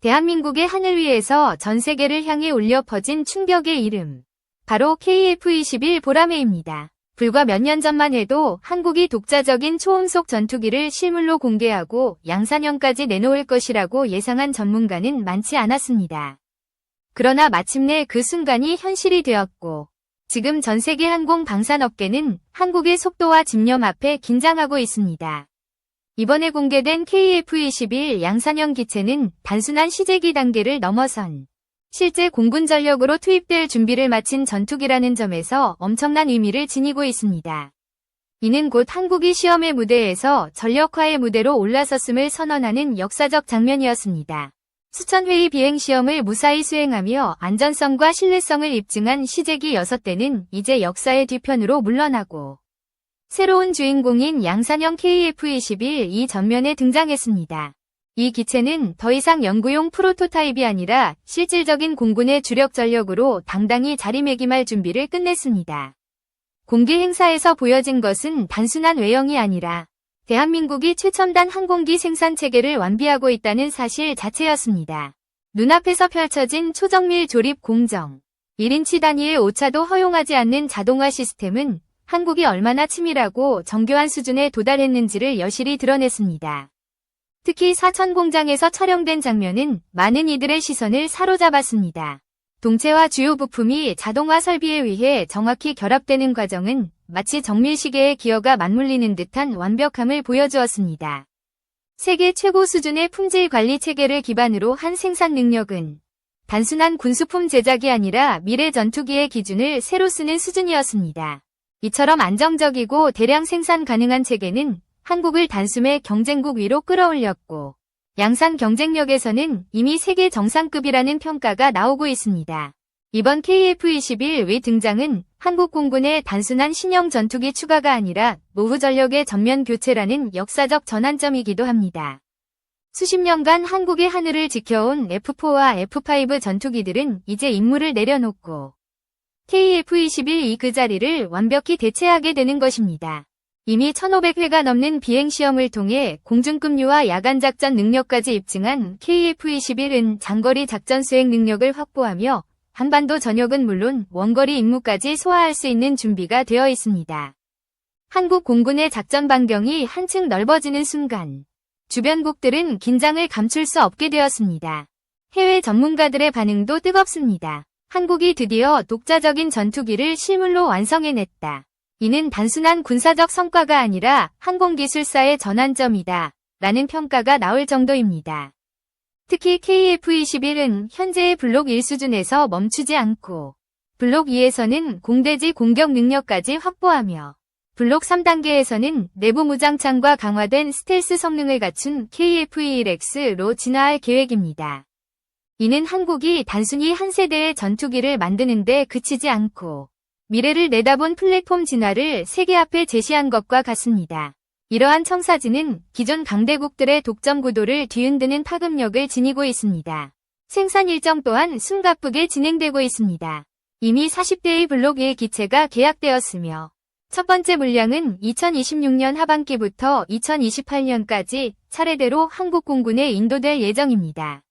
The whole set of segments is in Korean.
대한민국의 하늘 위에서 전 세계를 향해 울려 퍼진 충격의 이름. 바로 KF-21 보라매입니다. 불과 몇 년 전만 해도 한국이 독자적인 초음속 전투기를 실물로 공개하고 양산형까지 내놓을 것이라고 예상한 전문가는 많지 않았습니다. 그러나 마침내 그 순간이 현실이 되었고 지금 전 세계 항공 방산업계는 한국의 속도와 집념 앞에 긴장하고 있습니다. 이번에 공개된 KF-21 양산형 기체는 단순한 시제기 단계를 넘어선 실제 공군 전력으로 투입될 준비를 마친 전투기라는 점에서 엄청난 의미를 지니고 있습니다. 이는 곧 한국이 시험의 무대에서 전력화의 무대로 올라섰음을 선언하는 역사적 장면이었습니다. 수천 회의 비행 시험을 무사히 수행하며 안전성과 신뢰성을 입증한 시제기 6대는 이제 역사의 뒤편으로 물러나고 새로운 주인공인 양산형 KF-21 이 전면에 등장했습니다. 이 기체는 더 이상 연구용 프로토타입이 아니라 실질적인 공군의 주력 전력으로 당당히 자리매김할 준비를 끝냈습니다. 공개 행사에서 보여진 것은 단순한 외형이 아니라 대한민국이 최첨단 항공기 생산 체계를 완비하고 있다는 사실 자체였습니다. 눈앞에서 펼쳐진 초정밀 조립 공정. 1인치 단위의 오차도 허용하지 않는 자동화 시스템은 한국이 얼마나 치밀하고 정교한 수준에 도달했는지를 여실히 드러냈습니다. 특히 사천 공장에서 촬영된 장면은 많은 이들의 시선을 사로잡았습니다. 동체와 주요 부품이 자동화 설비에 의해 정확히 결합되는 과정은 마치 정밀시계의 기어가 맞물리는 듯한 완벽함을 보여주었습니다. 세계 최고 수준의 품질 관리 체계를 기반으로 한 생산 능력은 단순한 군수품 제작이 아니라 미래 전투기의 기준을 새로 쓰는 수준이었습니다. 이처럼 안정적이고 대량 생산 가능한 체계는 한국을 단숨에 경쟁국 위로 끌어올렸고 양산 경쟁력에서는 이미 세계 정상급이라는 평가가 나오고 있습니다. 이번 KF-21 위 등장은 한국 공군의 단순한 신형 전투기 추가가 아니라 노후 전력의 전면 교체라는 역사적 전환점이기도 합니다. 수십 년간 한국의 하늘을 지켜온 F4와 F5 전투기들은 이제 임무를 내려놓고 KF-21이 그 자리를 완벽히 대체하게 되는 것입니다. 이미 1500회가 넘는 비행시험을 통해 공중급류와 야간작전 능력까지 입증한 KF-21은 장거리 작전 수행 능력을 확보하며 한반도 전역은 물론 원거리 임무까지 소화할 수 있는 준비가 되어 있습니다. 한국 공군의 작전 반경이 한층 넓어지는 순간 주변국들은 긴장을 감출 수 없게 되었습니다. 해외 전문가들의 반응도 뜨겁습니다. 한국이 드디어 독자적인 전투기를 실물로 완성해냈다. 이는 단순한 군사적 성과가 아니라 항공기술사의 전환점이다. 라는 평가가 나올 정도입니다. 특히 KF-21은 현재의 블록 1 수준에서 멈추지 않고 블록 2에서는 공대지 공격 능력까지 확보하며 블록 3단계에서는 내부 무장창과 강화된 스텔스 성능을 갖춘 KF-21X로 진화할 계획입니다. 이는 한국이 단순히 한 세대의 전투기를 만드는데 그치지 않고 미래를 내다본 플랫폼 진화를 세계 앞에 제시한 것과 같습니다. 이러한 청사진은 기존 강대국들의 독점 구도를 뒤흔드는 파급력을 지니고 있습니다. 생산 일정 또한 숨가쁘게 진행되고 있습니다. 이미 40대의 블록 1 기체가 계약되었으며 첫 번째 물량은 2026년 하반기부터 2028년까지 차례대로 한국 공군에 인도될 예정입니다.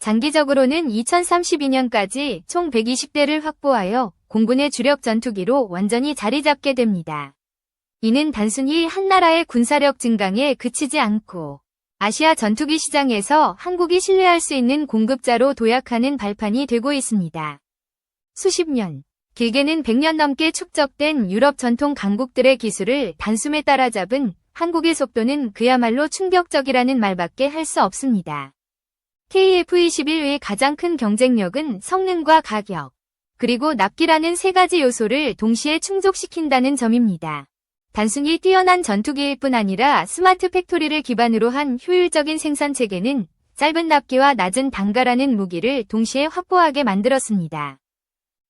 장기적으로는 2032년까지 총 120대를 확보하여 공군의 주력 전투기로 완전히 자리 잡게 됩니다. 이는 단순히 한 나라의 군사력 증강에 그치지 않고 아시아 전투기 시장에서 한국이 신뢰할 수 있는 공급자로 도약하는 발판이 되고 있습니다. 수십 년, 길게는 100년 넘게 축적된 유럽 전통 강국들의 기술을 단숨에 따라잡은 한국의 속도는 그야말로 충격적이라는 말밖에 할 수 없습니다. KF-21의 가장 큰 경쟁력은 성능과 가격, 그리고 납기라는 세 가지 요소를 동시에 충족시킨다는 점입니다. 단순히 뛰어난 전투기일 뿐 아니라 스마트 팩토리를 기반으로 한 효율적인 생산 체계는 짧은 납기와 낮은 단가라는 무기를 동시에 확보하게 만들었습니다.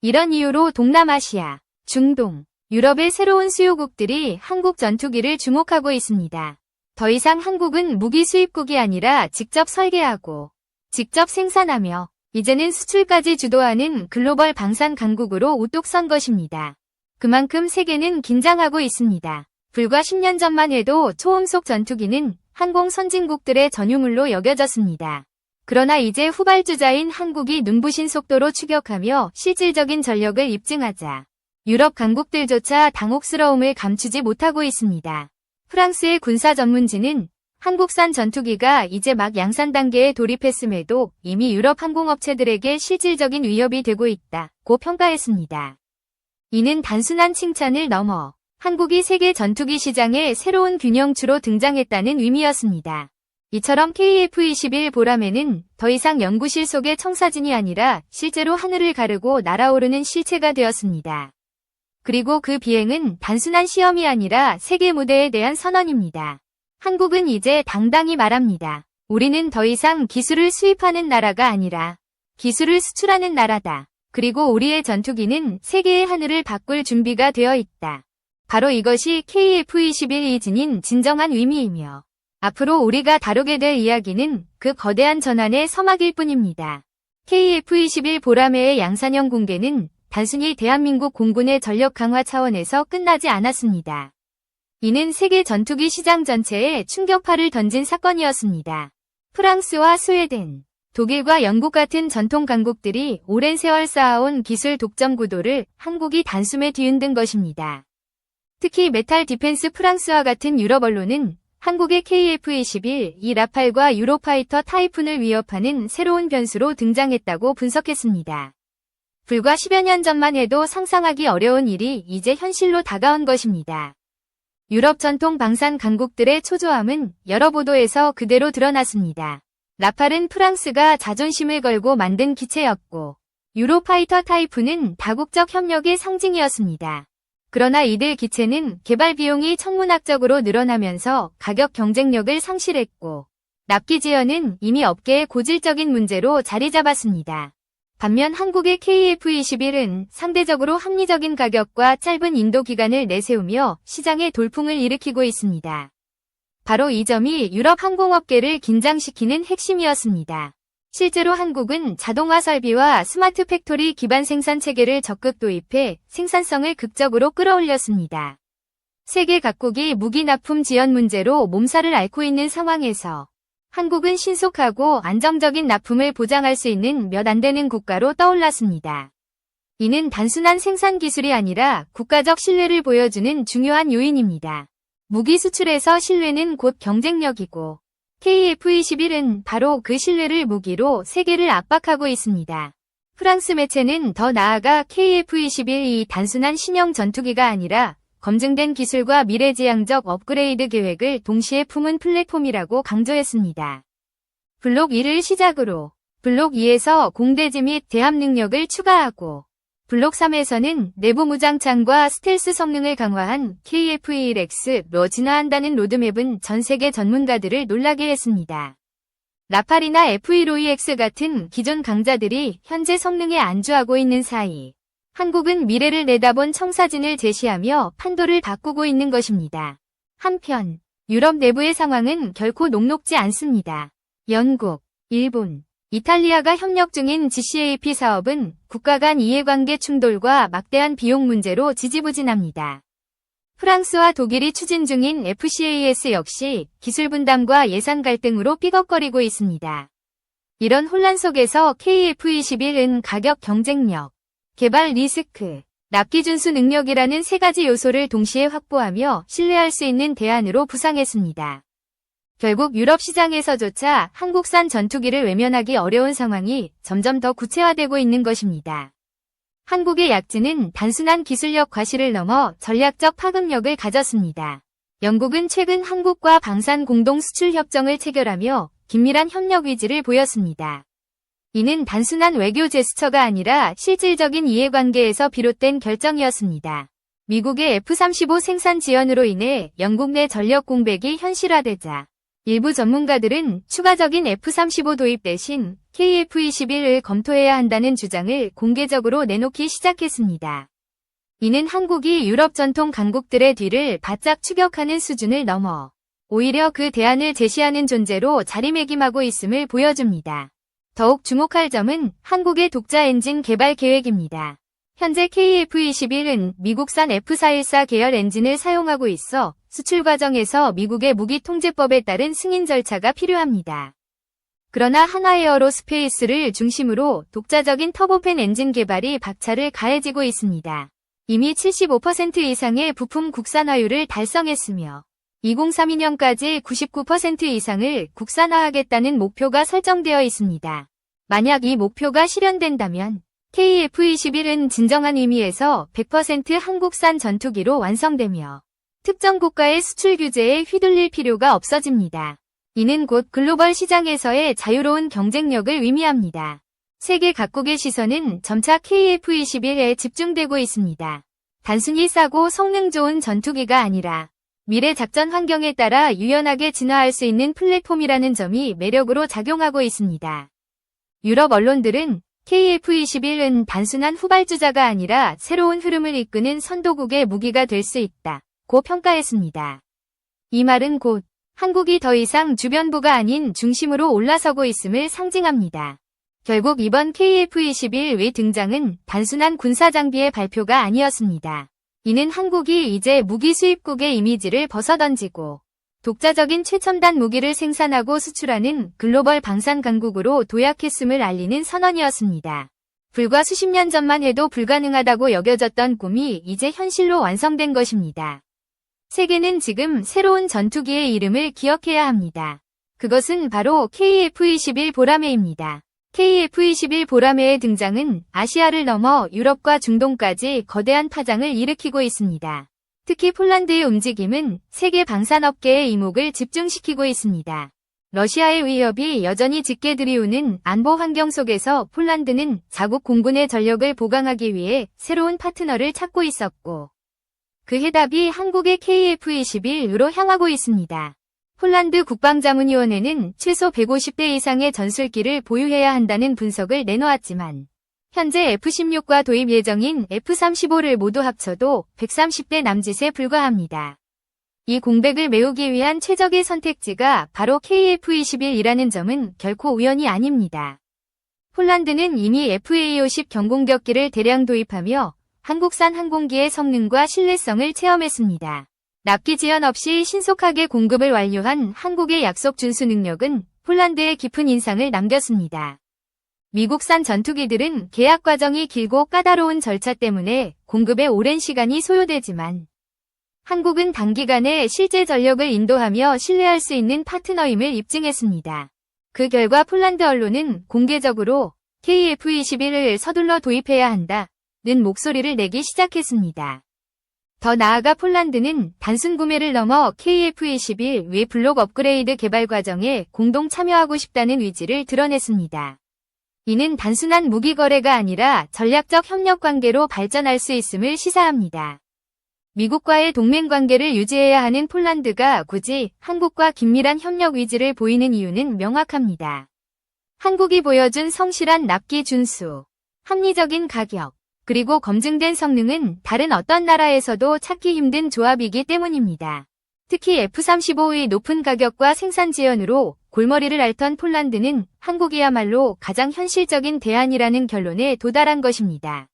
이런 이유로 동남아시아, 중동, 유럽의 새로운 수요국들이 한국 전투기를 주목하고 있습니다. 더 이상 한국은 무기 수입국이 아니라 직접 설계하고 직접 생산하며 이제는 수출까지 주도하는 글로벌 방산 강국으로 우뚝 선 것입니다. 그만큼 세계는 긴장하고 있습니다. 불과 10년 전만 해도 초음속 전투기는 항공 선진국들의 전유물로 여겨졌습니다. 그러나 이제 후발주자인 한국이 눈부신 속도로 추격하며 실질적인 전력을 입증하자 유럽 강국들조차 당혹스러움을 감추지 못하고 있습니다. 프랑스의 군사 전문지는 한국산 전투기가 이제 막 양산 단계에 돌입했음에도 이미 유럽 항공업체들에게 실질적인 위협이 되고 있다고 평가했습니다. 이는 단순한 칭찬을 넘어 한국이 세계 전투기 시장에 새로운 균형추로 등장했다는 의미였습니다. 이처럼 KF-21 보람에는 더 이상 연구실 속의 청사진이 아니라 실제로 하늘을 가르고 날아오르는 실체가 되었습니다. 그리고 그 비행은 단순한 시험이 아니라 세계 무대에 대한 선언입니다. 한국은 이제 당당히 말합니다. 우리는 더 이상 기술을 수입하는 나라가 아니라 기술을 수출하는 나라다. 그리고 우리의 전투기는 세계의 하늘을 바꿀 준비가 되어 있다. 바로 이것이 KF-21이 지닌 진정한 의미이며 앞으로 우리가 다루게 될 이야기는 그 거대한 전환의 서막일 뿐입니다. KF-21 보라매의 양산형 공개는 단순히 대한민국 공군의 전력 강화 차원에서 끝나지 않았습니다. 이는 세계 전투기 시장 전체에 충격파를 던진 사건이었습니다. 프랑스와 스웨덴, 독일과 영국 같은 전통 강국들이 오랜 세월 쌓아온 기술 독점 구도를 한국이 단숨에 뒤흔든 것입니다. 특히 메탈 디펜스 프랑스와 같은 유럽 언론은 한국의 KF-21, 이 라팔과 유로파이터 타이푼을 위협하는 새로운 변수로 등장했다고 분석했습니다. 불과 10여 년 전만 해도 상상하기 어려운 일이 이제 현실로 다가온 것입니다. 유럽 전통 방산 강국들의 초조함은 여러 보도에서 그대로 드러났습니다. 라팔은 프랑스가 자존심을 걸고 만든 기체였고, 유로파이터 타이푼은 다국적 협력의 상징이었습니다. 그러나 이들 기체는 개발 비용이 천문학적으로 늘어나면서 가격 경쟁력을 상실했고, 납기 지연은 이미 업계의 고질적인 문제로 자리 잡았습니다. 반면 한국의 KF-21은 상대적으로 합리적인 가격과 짧은 인도 기간을 내세우며 시장의 돌풍을 일으키고 있습니다. 바로 이 점이 유럽 항공업계를 긴장시키는 핵심이었습니다. 실제로 한국은 자동화 설비와 스마트 팩토리 기반 생산 체계를 적극 도입해 생산성을 극적으로 끌어올렸습니다. 세계 각국이 무기 납품 지연 문제로 몸살을 앓고 있는 상황에서 한국은 신속하고 안정적인 납품을 보장할 수 있는 몇 안 되는 국가로 떠올랐습니다. 이는 단순한 생산 기술이 아니라 국가적 신뢰를 보여주는 중요한 요인입니다. 무기 수출에서 신뢰는 곧 경쟁력이고 KF-21은 바로 그 신뢰를 무기로 세계를 압박하고 있습니다. 프랑스 매체는 더 나아가 KF-21이 단순한 신형 전투기가 아니라 검증된 기술과 미래지향적 업그레이드 계획을 동시에 품은 플랫폼이라고 강조했습니다. 블록 1을 시작으로 블록 2에서 공대지 및 대함 능력을 추가하고 블록 3에서는 내부 무장창과 스텔스 성능을 강화한 KF-21X로 진화한다는 로드맵은 전 세계 전문가들을 놀라게 했습니다. 라팔이나 F-15EX 같은 기존 강자들이 현재 성능에 안주하고 있는 사이 한국은 미래를 내다본 청사진을 제시하며 판도를 바꾸고 있는 것입니다. 한편 유럽 내부의 상황은 결코 녹록지 않습니다. 영국, 일본, 이탈리아가 협력 중인 GCAP 사업은 국가 간 이해관계 충돌과 막대한 비용 문제로 지지부진합니다. 프랑스와 독일이 추진 중인 FCAS 역시 기술 분담과 예산 갈등으로 삐걱거리고 있습니다. 이런 혼란 속에서 KF-21은 가격 경쟁력, 개발 리스크, 납기 준수 능력이라는 세 가지 요소를 동시에 확보하며 신뢰할 수 있는 대안으로 부상했습니다. 결국 유럽 시장에서조차 한국산 전투기를 외면하기 어려운 상황이 점점 더 구체화되고 있는 것입니다. 한국의 약진은 단순한 기술력 과실을 넘어 전략적 파급력을 가졌습니다. 영국은 최근 한국과 방산 공동 수출 협정을 체결하며 긴밀한 협력 의지를 보였습니다. 이는 단순한 외교 제스처가 아니라 실질적인 이해관계에서 비롯된 결정이었습니다. 미국의 F-35 생산 지연으로 인해 영국 내 전력 공백이 현실화되자 일부 전문가들은 추가적인 F-35 도입 대신 KF-21을 검토해야 한다는 주장을 공개적으로 내놓기 시작했습니다. 이는 한국이 유럽 전통 강국들의 뒤를 바짝 추격하는 수준을 넘어 오히려 그 대안을 제시하는 존재로 자리매김하고 있음을 보여줍니다. 더욱 주목할 점은 한국의 독자 엔진 개발 계획입니다. 현재 KF-21은 미국산 F414 계열 엔진을 사용하고 있어 수출 과정에서 미국의 무기 통제법에 따른 승인 절차가 필요합니다. 그러나 한화에어로 스페이스를 중심으로 독자적인 터보팬 엔진 개발이 박차를 가해지고 있습니다. 이미 75% 이상의 부품 국산화율을 달성했으며 2032년까지 99% 이상을 국산화하겠다는 목표가 설정되어 있습니다. 만약 이 목표가 실현된다면 KF-21은 진정한 의미에서 100% 한국산 전투기로 완성되며 특정 국가의 수출 규제에 휘둘릴 필요가 없어집니다. 이는 곧 글로벌 시장에서의 자유로운 경쟁력을 의미합니다. 세계 각국의 시선은 점차 KF-21에 집중되고 있습니다. 단순히 싸고 성능 좋은 전투기가 아니라 미래 작전 환경에 따라 유연하게 진화할 수 있는 플랫폼이라는 점이 매력으로 작용하고 있습니다. 유럽 언론들은 KF-21은 단순한 후발주자가 아니라 새로운 흐름을 이끄는 선도국의 무기가 될 수 있다. 고 평가했습니다. 이 말은 곧 한국이 더 이상 주변부가 아닌 중심으로 올라서고 있음을 상징합니다. 결국 이번 KF-21의 등장은 단순한 군사장비의 발표가 아니었습니다. 이는 한국이 이제 무기 수입국의 이미지를 벗어던지고 독자적인 최첨단 무기를 생산하고 수출하는 글로벌 방산 강국으로 도약했음을 알리는 선언이었습니다. 불과 수십 년 전만 해도 불가능하다고 여겨졌던 꿈이 이제 현실로 완성된 것입니다. 세계는 지금 새로운 전투기의 이름을 기억해야 합니다. 그것은 바로 KF-21 보라매입니다. KF-21 보라매의 등장은 아시아를 넘어 유럽과 중동까지 거대한 파장을 일으키고 있습니다. 특히 폴란드의 움직임은 세계 방산업계의 이목을 집중시키고 있습니다. 러시아의 위협이 여전히 짙게 들이우는 안보 환경 속에서 폴란드는 자국 공군의 전력을 보강하기 위해 새로운 파트너를 찾고 있었고 그 해답이 한국의 KF-21으로 향하고 있습니다. 폴란드 국방자문위원회는 최소 150대 이상의 전술기를 보유해야 한다는 분석을 내놓았지만 현재 F-16과 도입 예정인 F-35를 모두 합쳐도 130대 남짓에 불과합니다. 이 공백을 메우기 위한 최적의 선택지가 바로 KF-21이라는 점은 결코 우연이 아닙니다. 폴란드는 이미 FA-50 경공격기를 대량 도입하며 한국산 항공기의 성능과 신뢰성을 체험했습니다. 납기 지연 없이 신속하게 공급을 완료한 한국의 약속 준수 능력은 폴란드에 깊은 인상을 남겼습니다. 미국산 전투기들은 계약 과정이 길고 까다로운 절차 때문에 공급에 오랜 시간이 소요되지만 한국은 단기간에 실제 전력을 인도하며 신뢰할 수 있는 파트너임을 입증했습니다. 그 결과 폴란드 언론은 공개적으로 KF-21을 서둘러 도입해야 한다 는 목소리를 내기 시작했습니다. 더 나아가 폴란드는 단순 구매를 넘어 KF-21 외 블록 업그레이드 개발 과정에 공동 참여하고 싶다는 의지를 드러냈습니다. 이는 단순한 무기 거래가 아니라 전략적 협력 관계로 발전할 수 있음을 시사합니다. 미국과의 동맹 관계를 유지해야 하는 폴란드가 굳이 한국과 긴밀한 협력 의지를 보이는 이유는 명확합니다. 한국이 보여준 성실한 납기 준수, 합리적인 가격, 그리고 검증된 성능은 다른 어떤 나라에서도 찾기 힘든 조합이기 때문입니다. 특히 F-35의 높은 가격과 생산 지연으로 골머리를 앓던 폴란드는 한국이야말로 가장 현실적인 대안이라는 결론에 도달한 것입니다.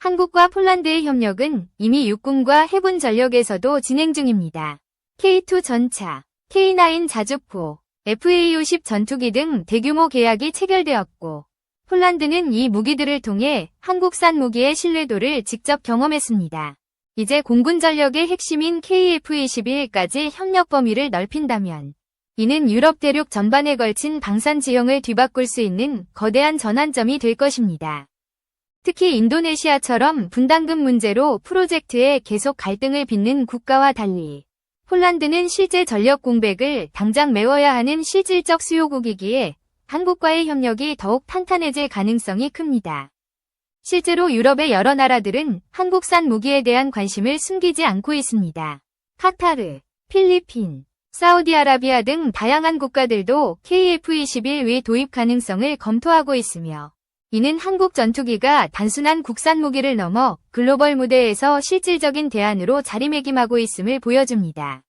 한국과 폴란드의 협력은 이미 육군과 해군 전력에서도 진행 중입니다. K2 전차, K9 자주포, FA-50 전투기 등 대규모 계약이 체결되었고 폴란드는 이 무기들을 통해 한국산 무기의 신뢰도를 직접 경험했습니다. 이제 공군 전력의 핵심인 KF-21까지 협력 범위를 넓힌다면 이는 유럽 대륙 전반에 걸친 방산 지형을 뒤바꿀 수 있는 거대한 전환점이 될 것입니다. 특히 인도네시아처럼 분담금 문제로 프로젝트에 계속 갈등을 빚는 국가와 달리 폴란드는 실제 전력 공백을 당장 메워야 하는 실질적 수요국이기에 한국과의 협력이 더욱 탄탄해질 가능성이 큽니다. 실제로 유럽의 여러 나라들은 한국산 무기에 대한 관심을 숨기지 않고 있습니다. 카타르, 필리핀, 사우디아라비아 등 다양한 국가들도 KF-21 외 도입 가능성을 검토하고 있으며 이는 한국 전투기가 단순한 국산 무기를 넘어 글로벌 무대에서 실질적인 대안으로 자리매김하고 있음을 보여줍니다.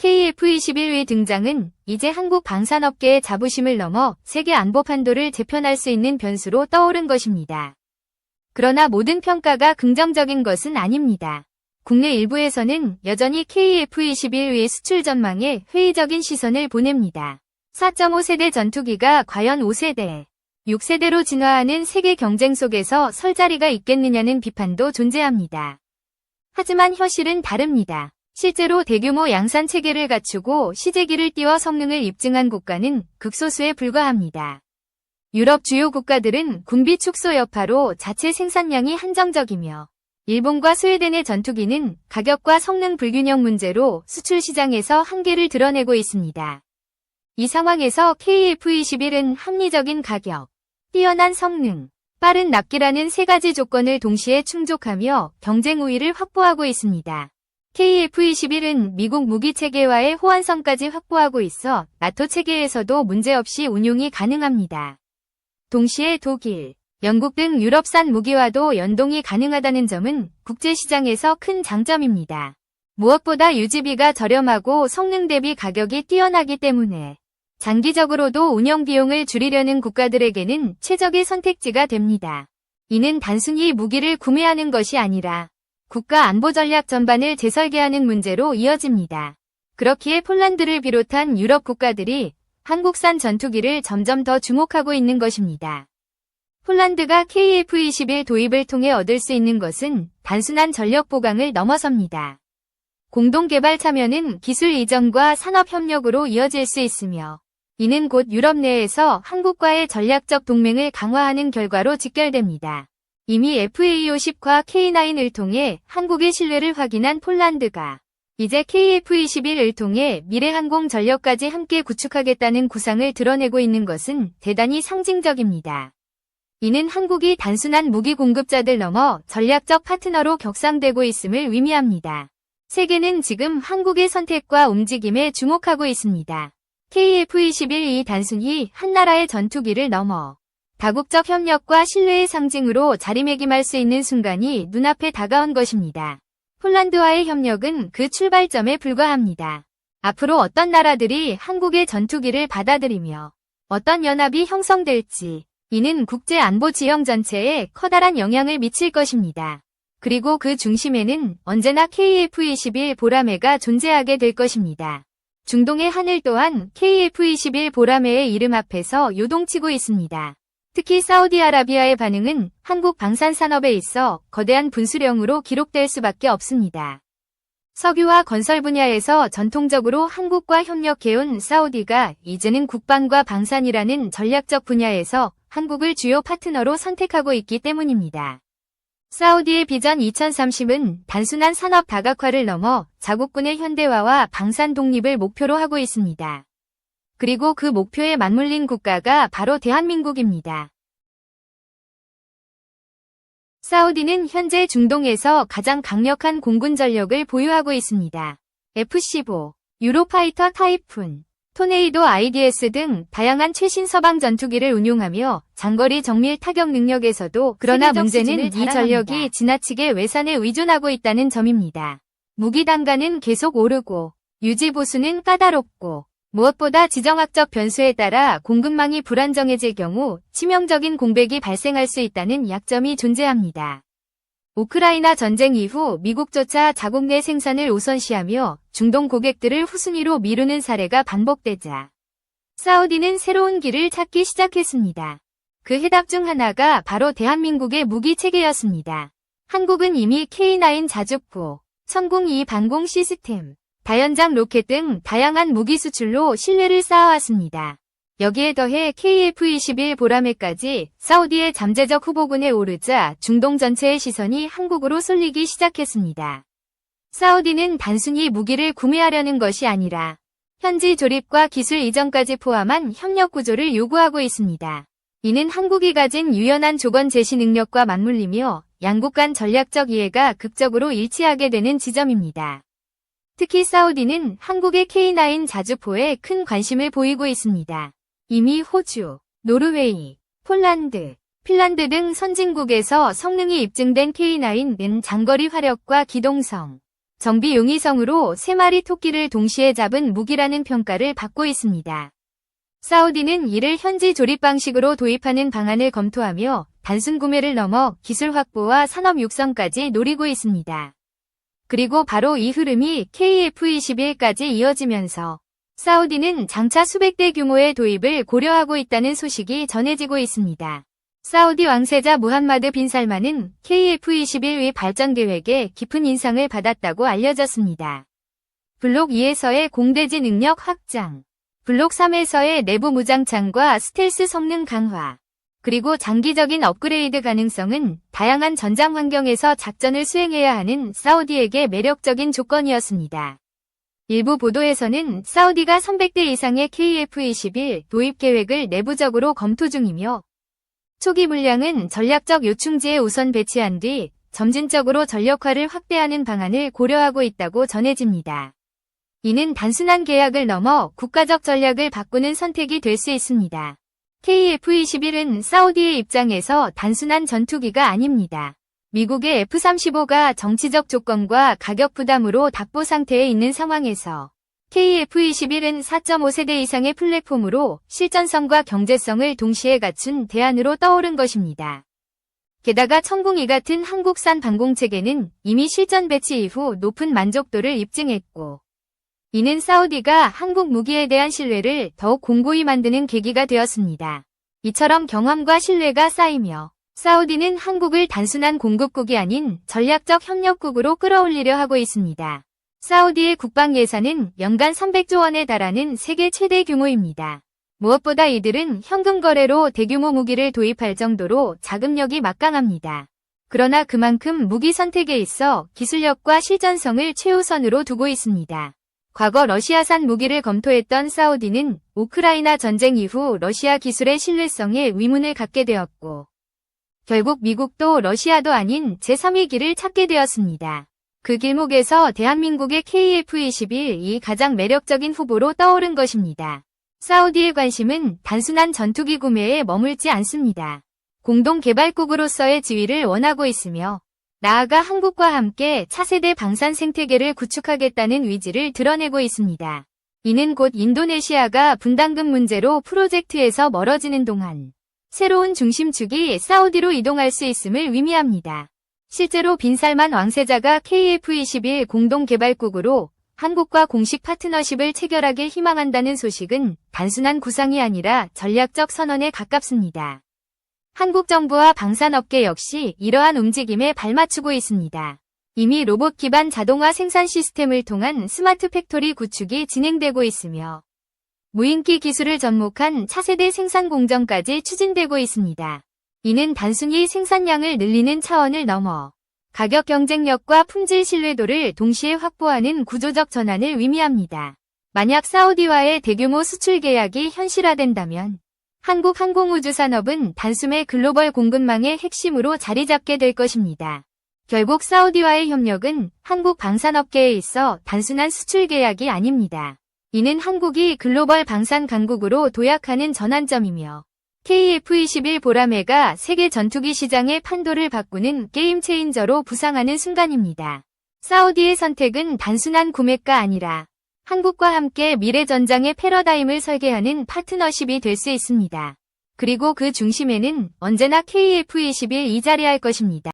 KF-21의 등장은 이제 한국 방산업계의 자부심을 넘어 세계 안보 판도를 재편할 수 있는 변수로 떠오른 것입니다. 그러나 모든 평가가 긍정적인 것은 아닙니다. 국내 일부에서는 여전히 KF-21의 수출 전망에 회의적인 시선을 보냅니다. 4.5세대 전투기가 과연 5세대, 6세대로 진화하는 세계 경쟁 속에서 설 자리가 있겠느냐는 비판도 존재합니다. 하지만 현실은 다릅니다. 실제로 대규모 양산 체계를 갖추고 시제기를 띄워 성능을 입증한 국가는 극소수에 불과합니다. 유럽 주요 국가들은 군비 축소 여파로 자체 생산량이 한정적이며 일본과 스웨덴의 전투기는 가격과 성능 불균형 문제로 수출 시장에서 한계를 드러내고 있습니다. 이 상황에서 KF-21은 합리적인 가격, 뛰어난 성능, 빠른 납기라는 세 가지 조건을 동시에 충족하며 경쟁 우위를 확보하고 있습니다. KF-21은 미국 무기 체계와의 호환성까지 확보하고 있어 나토 체계에서도 문제없이 운용이 가능합니다. 동시에 독일, 영국 등 유럽산 무기와도 연동이 가능하다는 점은 국제시장에서 큰 장점입니다. 무엇보다 유지비가 저렴하고 성능 대비 가격이 뛰어나기 때문에 장기적으로도 운영 비용을 줄이려는 국가들에게는 최적의 선택지가 됩니다. 이는 단순히 무기를 구매하는 것이 아니라 국가 안보 전략 전반을 재설계하는 문제로 이어집니다. 그렇기에 폴란드를 비롯한 유럽 국가들이 한국산 전투기를 점점 더 주목하고 있는 것입니다. 폴란드가 KF-21 도입을 통해 얻을 수 있는 것은 단순한 전력 보강을 넘어섭니다. 공동 개발 참여는 기술 이전과 산업 협력으로 이어질 수 있으며 이는 곧 유럽 내에서 한국과의 전략적 동맹을 강화하는 결과로 직결됩니다. 이미 FA50과 K9을 통해 한국의 신뢰를 확인한 폴란드가 이제 KF-21을 통해 미래항공 전력까지 함께 구축하겠다는 구상을 드러내고 있는 것은 대단히 상징적입니다. 이는 한국이 단순한 무기 공급자들 넘어 전략적 파트너로 격상되고 있음을 의미합니다. 세계는 지금 한국의 선택과 움직임에 주목하고 있습니다. KF-21이 단순히 한 나라의 전투기를 넘어 다국적 협력과 신뢰의 상징으로 자리매김할 수 있는 순간이 눈앞에 다가온 것입니다. 폴란드와의 협력은 그 출발점에 불과합니다. 앞으로 어떤 나라들이 한국의 전투기를 받아들이며 어떤 연합이 형성될지 이는 국제 안보 지형 전체에 커다란 영향을 미칠 것입니다. 그리고 그 중심에는 언제나 KF-21 보라매가 존재하게 될 것입니다. 중동의 하늘 또한 KF-21 보라매의 이름 앞에서 요동치고 있습니다. 특히 사우디아라비아의 반응은 한국 방산 산업에 있어 거대한 분수령으로 기록될 수밖에 없습니다. 석유와 건설 분야에서 전통적으로 한국과 협력해온 사우디가 이제는 국방과 방산이라는 전략적 분야에서 한국을 주요 파트너로 선택하고 있기 때문입니다. 사우디의 비전 2030은 단순한 산업 다각화를 넘어 자국군의 현대화와 방산 독립을 목표로 하고 있습니다. 그리고 그 목표에 맞물린 국가가 바로 대한민국입니다. 사우디는 현재 중동에서 가장 강력한 공군 전력을 보유하고 있습니다. F-15, 유로파이터 타이푼, 토네이도 IDS 등 다양한 최신 서방 전투기를 운용하며 장거리 정밀 타격 능력에서도 그러나 문제는 이 전력이. 지나치게 외산에 의존하고 있다는 점입니다. 무기 단가는 계속 오르고 유지 보수는 까다롭고 무엇보다 지정학적 변수에 따라 공급망이 불안정해질 경우 치명적인 공백이 발생할 수 있다는 약점이 존재합니다. 우크라이나 전쟁 이후 미국조차 자국 내 생산을 우선시하며 중동 고객들을 후순위로 미루는 사례가 반복되자 사우디는 새로운 길을 찾기 시작했습니다. 그 해답 중 하나가 바로 대한민국의 무기 체계였습니다. 한국은 이미 K9 자주포, 천공 2 방공 시스템, 다연장 로켓 등 다양한 무기 수출로 신뢰를 쌓아왔습니다. 여기에 더해 KF-21 보라매까지 사우디의 잠재적 후보군에 오르자 중동 전체의 시선이 한국으로 쏠리기 시작했습니다. 사우디는 단순히 무기를 구매하려는 것이 아니라 현지 조립과 기술 이전까지 포함한 협력 구조를 요구하고 있습니다. 이는 한국이 가진 유연한 조건 제시 능력과 맞물리며 양국 간 전략적 이해가 극적으로 일치하게 되는 지점입니다. 특히 사우디는 한국의 K9 자주포에 큰 관심을 보이고 있습니다. 이미 호주, 노르웨이, 폴란드, 핀란드 등 선진국에서 성능이 입증된 K9은 장거리 화력과 기동성, 정비 용이성으로 세 마리 토끼를 동시에 잡은 무기라는 평가를 받고 있습니다. 사우디는 이를 현지 조립 방식으로 도입하는 방안을 검토하며 단순 구매를 넘어 기술 확보와 산업 육성까지 노리고 있습니다. 그리고 바로 이 흐름이 KF-21까지 이어지면서 사우디는 장차 수백 대 규모의 도입을 고려하고 있다는 소식이 전해지고 있습니다. 사우디 왕세자 무함마드 빈 살만은 KF-21의 발전 계획에 깊은 인상을 받았다고 알려졌습니다. 블록 2에서의 공대지 능력 확장, 블록 3에서의 내부 무장창과 스텔스 성능 강화, 그리고 장기적인 업그레이드 가능성은 다양한 전장 환경에서 작전을 수행해야 하는 사우디에게 매력적인 조건이었습니다. 일부 보도에서는 사우디가 300대 이상의 KF-21 도입 계획을 내부적으로 검토 중이며 초기 물량은 전략적 요충지에 우선 배치한 뒤 점진적으로 전력화를 확대하는 방안을 고려하고 있다고 전해집니다. 이는 단순한 계약을 넘어 국가적 전략을 바꾸는 선택이 될 수 있습니다. KF-21은 사우디의 입장에서 단순한 전투기가 아닙니다. 미국의 F-35가 정치적 조건과 가격 부담으로 답보 상태에 있는 상황에서 KF-21은 4.5세대 이상의 플랫폼으로 실전성과 경제성을 동시에 갖춘 대안으로 떠오른 것입니다. 게다가 천궁이 같은 한국산 방공체계는 이미 실전 배치 이후 높은 만족도를 입증했고 이는 사우디가 한국 무기에 대한 신뢰를 더욱 공고히 만드는 계기가 되었습니다. 이처럼 경험과 신뢰가 쌓이며 사우디는 한국을 단순한 공급국이 아닌 전략적 협력국으로 끌어올리려 하고 있습니다. 사우디의 국방 예산은 연간 300조 원에 달하는 세계 최대 규모입니다. 무엇보다 이들은 현금 거래로 대규모 무기를 도입할 정도로 자금력이 막강합니다. 그러나 그만큼 무기 선택에 있어 기술력과 실전성을 최우선으로 두고 있습니다. 과거 러시아산 무기를 검토했던 사우디는 우크라이나 전쟁 이후 러시아 기술의 신뢰성에 의문을 갖게 되었고 결국 미국도 러시아도 아닌 제3위기를 찾게 되었습니다. 그 길목에서 대한민국의 KF-21이 가장 매력적인 후보로 떠오른 것입니다. 사우디의 관심은 단순한 전투기 구매에 머물지 않습니다. 공동 개발국으로서의 지위를 원하고 있으며 나아가 한국과 함께 차세대 방산 생태계를 구축하겠다는 의지를 드러내고 있습니다. 이는 곧 인도네시아가 분담금 문제로 프로젝트에서 멀어지는 동안 새로운 중심축이 사우디로 이동할 수 있음을 의미합니다. 실제로 빈살만 왕세자가 KF-21 공동개발국으로 한국과 공식 파트너십을 체결하길 희망한다는 소식은 단순한 구상이 아니라 전략적 선언에 가깝습니다. 한국 정부와 방산업계 역시 이러한 움직임에 발맞추고 있습니다. 이미 로봇 기반 자동화 생산 시스템을 통한 스마트 팩토리 구축이 진행되고 있으며 무인기 기술을 접목한 차세대 생산 공정까지 추진되고 있습니다. 이는 단순히 생산량을 늘리는 차원을 넘어 가격 경쟁력과 품질 신뢰도를 동시에 확보하는 구조적 전환을 의미합니다. 만약 사우디와의 대규모 수출 계약이 현실화된다면 한국 항공우주 산업은 단숨에 글로벌 공급망의 핵심으로 자리 잡게 될 것입니다. 결국 사우디와의 협력은 한국 방산업계에 있어 단순한 수출 계약이 아닙니다. 이는 한국이 글로벌 방산 강국으로 도약하는 전환점이며 KF-21 보라매가 세계 전투기 시장의 판도를 바꾸는 게임 체인저로 부상하는 순간입니다. 사우디의 선택은 단순한 구매가 아니라 한국과 함께 미래 전장의 패러다임을 설계하는 파트너십이 될 수 있습니다. 그리고 그 중심에는 언제나 KF-21이 자리할 것입니다.